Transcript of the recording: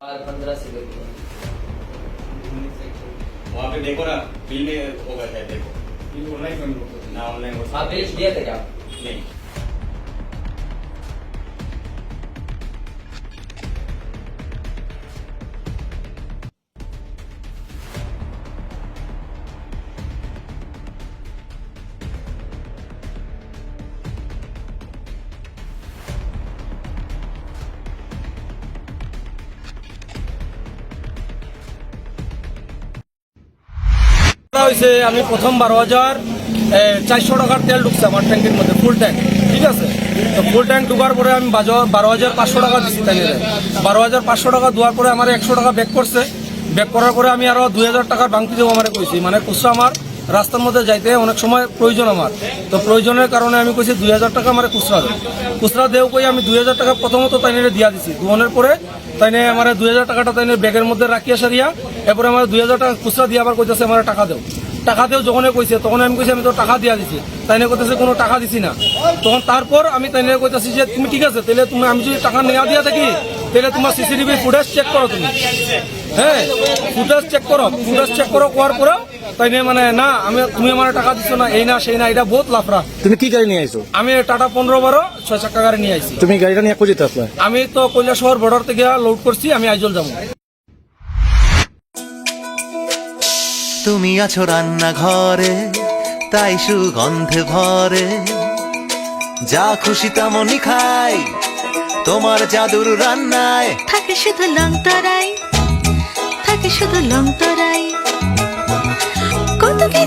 और पंद्रह से देखो वहाँ पे देखो ना बिल में होगा शायद देखो। ना ऑनलाइन हो आप भेज दिया था क्या? नहीं। কথা হয়েছে আমি প্রথম বারো হাজার চারশো টাকার তেল ঢুকছে আমার ট্যাঙ্কের মধ্যে ফুল ট্যাঙ্ক ঠিক আছে? তো ফুল ট্যাঙ্ক ঢুকার পরে আমি বারো হাজার পাঁচশো টাকা দিচ্ছি তাই বারো হাজার পাঁচশো টাকা দেওয়ার পরে আমার একশো টাকা ব্যাক করছে। ব্যাক করার পরে আমি আরও দুই হাজার টাকার বাংতি দেবো আমার কইছি। মানে কুসা আমার রাস্তার মধ্যে যাইতে অনেক সময় প্রয়োজন আমার। তো প্রয়োজনের কারণে আমি কইছি দুই হাজার টাকা আমার খুচরা দেব খুচরা দেও কই আমি দুই হাজার টাকা প্রথমত তাইনে দিয়া দিছি। দুনের পরে তাইনে আমার দুই হাজার টাকাটা তাইনে ব্যাগের মধ্যে রাখিয়া সারিয়া, এরপরে আমার দুই হাজার টাকা খুচরা দিয়ে আবার কইতেছে আমার টাকা দেও। টাকা দেও যখন কইছে, তখন আমি কইছি আমি তো টাকা দিয়া দিছি। তাইনে কইতেছে কোনো টাকা দিছি না। তখন তারপর আমি তাইনে কইতেছি যে, তুমি ঠিক আছে তাহলে তুমি আমি যদি টাকা নেওয়া দিয়া থাকি তাহলে তোমার সিসিটিভি ফুটেজ চেক করো তুমি। হ্যাঁ ফুটেজ চেক করো। ফুটেজ চেক করো করার পরে তাইনে মানে না আমি তুমি আমার টাকা দিছো না এই না সেই না এটা বহুত লাফরা। তুমি কি গাড়ি নিয়ে আইছো? আমি টাটা পনেরো বারো ছয় চাকা গাড়ি নিয়ে আইছি। তুমি গাড়িটা নিয়ে কোথায় আসলে? আমি তো কৈলাসহর বর্ডার থেকে লোড করছি আমি আইজল যাব। তুমি আছো রান্নাঘরে তাই সুগন্ধে ভরে। যা খুশি তেমনই খাই তোমার জাদুর রান্নায়। থাকে শুধু লং তরাই থাকে শুধু লং তরাই।